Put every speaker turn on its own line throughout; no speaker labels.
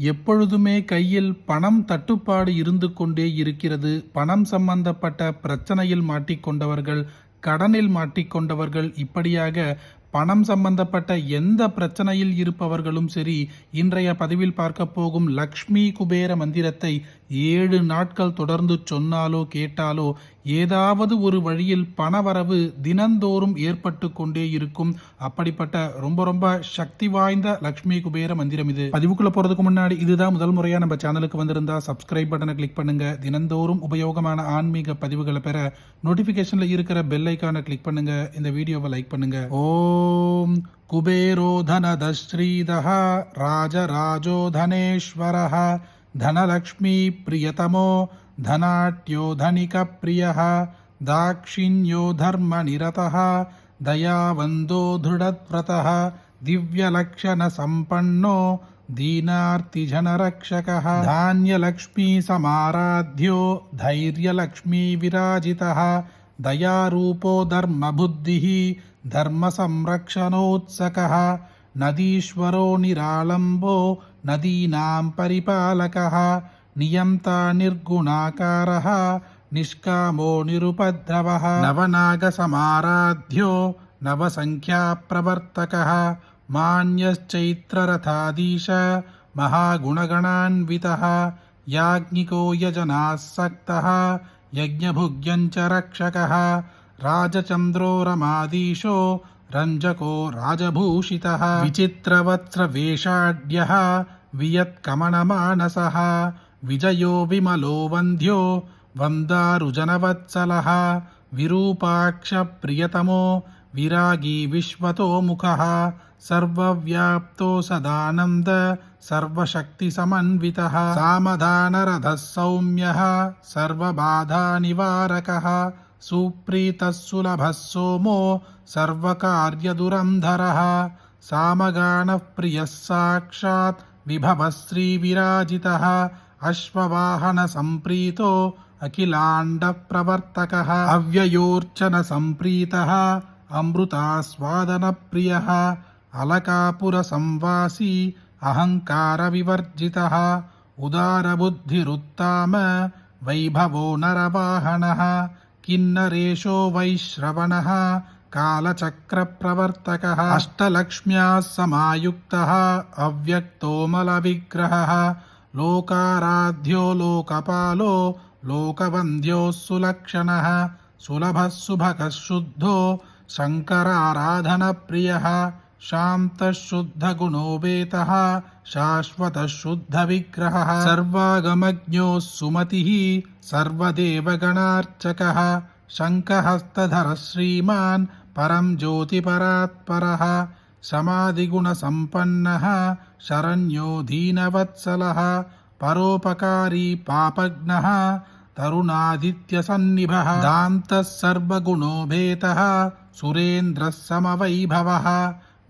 எப்பொழுதுமே கையில் பணம் தட்டுப்பாடு இருந்து கொண்டே இருக்கிறது. பணம் சம்பந்தப்பட்ட பிரச்சனையில் மாட்டிக்கொண்டவர்கள் கடனில் மாட்டிக்கொண்டவர்கள் இப்படியாக பணம் சம்பந்தப்பட்ட எந்த பிரச்சனையில் இருப்பவர்களும் சரி இன்றைய பதிவில் பார்க்க போகும் லக்ஷ்மி குபேர மந்திரத்தை ஏழு நாட்கள் தொடர்ந்து சொன்னாலோ கேட்டாலோ ஏதாவது ஒரு வழியில் பணவரவு தினந்தோறும் ஏற்பட்டு கொண்டே இருக்கும். அப்படிப்பட்ட ரொம்ப ரொம்ப சக்தி வாய்ந்த லக்ஷ்மி குபேர மந்திரம் இது. பதிவுக்குள்ள போறதுக்கு முன்னாடி இதுதான் முதல் முறையா நம்ம சேனலுக்கு வந்திருந்தா சப்ஸ்கிரைப் பட்டனை கிளிக் பண்ணுங்க. தினந்தோறும் உபயோகமான ஆன்மீக பதிவுகளை பெற நோட்டிபிகேஷன்ல இருக்கிற பெல் ஐக்கான கிளிக் பண்ணுங்க. இந்த வீடியோவை லைக் பண்ணுங்க. ஓம் குபேரோ தனதஸ்ரீதः ராஜராஜோ தனேஸ்வரஹா धनलक्ष्मी प्रियतमो धनाट्यो धनिकप्रियः दाक्षिण्यो धर्मनिरतः, दयावन्दो दृढव्रतः, दिव्यलक्षणसम्पन्नो दीनार्तिजनरक्षकः धान्यलक्ष्मीसमाराध्यो धैर्यलक्ष्मीविराजितः, दयारूपो धर्मबुद्धिः, धर्मसंरक्षणोत्सकः, नदीश्वरो निरालम्बो నదీనాం పరిపాలక నియంత నిర్గుణాకార నిష్కామో నిరుపద్రవ. నవనాగ సమారాధ్యో నవసంఖ్యాప్రవర్తక మాన్యశ్చైత్రరథాధీశ మహాగుణగణాన్విత యాజ్ఞికో యజనాసక్త యజ్ఞభుగ్యంచ రక్షక రాజచంద్రో रञ्जको राजभूषितः विचित्रवत्स्रवेषाढ्यः वियत्कमनमानसः विजयो विमलो वन्द्यो वन्दारुजनवत्सलः विरूपाक्षप्रियतमो विरागी विश्वतो मुखः सर्वव्याप्तो सदानन्द सर्वशक्तिसमन्वितः सामधानरथः सौम्यः सर्वबाधानिवारकः सुप्रीतः सुलभः सोमो सर्वकार्यदुरन्धरः सामगानः प्रियः साक्षात् विभवः श्रीविराजितः अश्ववाहनसम्प्रीतो अखिलाण्डप्रवर्तकः अव्ययोर्चनसम्प्रीतः अमृतास्वादनप्रियः अलकापुरसंवासी अहङ्कारविवर्जितः उदारबुद्धिरुत्ताम वैभवो नरवाहनः किन्नरेशो वैश्रवणः कालचक्रप्रवर्तकः अष्टलक्ष्म्याः समायुक्तः अव्यक्तोमलविग्रहः लोकाराध्यो लोकपालो लोकवन्द्योः सुलक्षणः सुलभः सुभगः शुद्धो शङ्कराराधनप्रियः शान्तः शुद्धगुणो वेतः शाश्वतः शुद्धविग्रहः सर्वागमज्ञोः सुमतिः सर्वदेवगणार्चकः शङ्खहस्तधरः श्रीमान् परं ज्योतिपरात्परः समाधिगुणसम्पन्नः शरण्यो दीनवत्सलः परोपकारी पापघ्नः तरुणादित्यसन्निभः दान्तः सर्वगुणो भेतः सुरेन्द्रः समवैभवः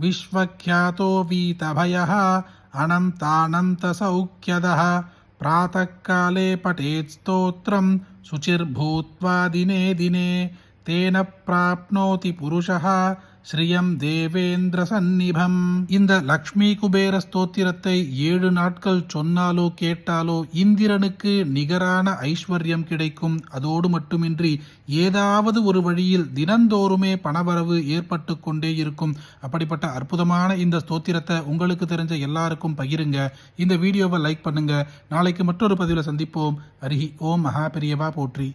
विश्वख्यातो वीतभयः अनन्तानन्तसौख्यदः। प्रातःकाले पठेत् स्तोत्रं शुचिर्भूत्वा दिने दिने तेन प्राप्नोति पुरुषः। ஸ்ரீயம் தேவேந்திர சந்நிபம். இந்த லக்ஷ்மி குபேர ஸ்தோத்திரத்தை ஏழு நாட்கள் சொன்னாலோ கேட்டாலோ இந்திரனுக்கு நிகரான ஐஸ்வர்யம் கிடைக்கும். அதோடு மட்டுமின்றி ஏதாவது ஒரு வழியில் தினந்தோறுமே பணவரவு ஏற்பட்டு கொண்டே இருக்கும். அப்படிப்பட்ட அற்புதமான இந்த ஸ்தோத்திரத்தை உங்களுக்கு தெரிஞ்ச எல்லாருக்கும் பகிருங்க. இந்த வீடியோவை லைக் பண்ணுங்க. நாளைக்கு மற்றொரு பதிவில் சந்திப்போம். அருகி ஓம் மகா பெரியவா போற்றி.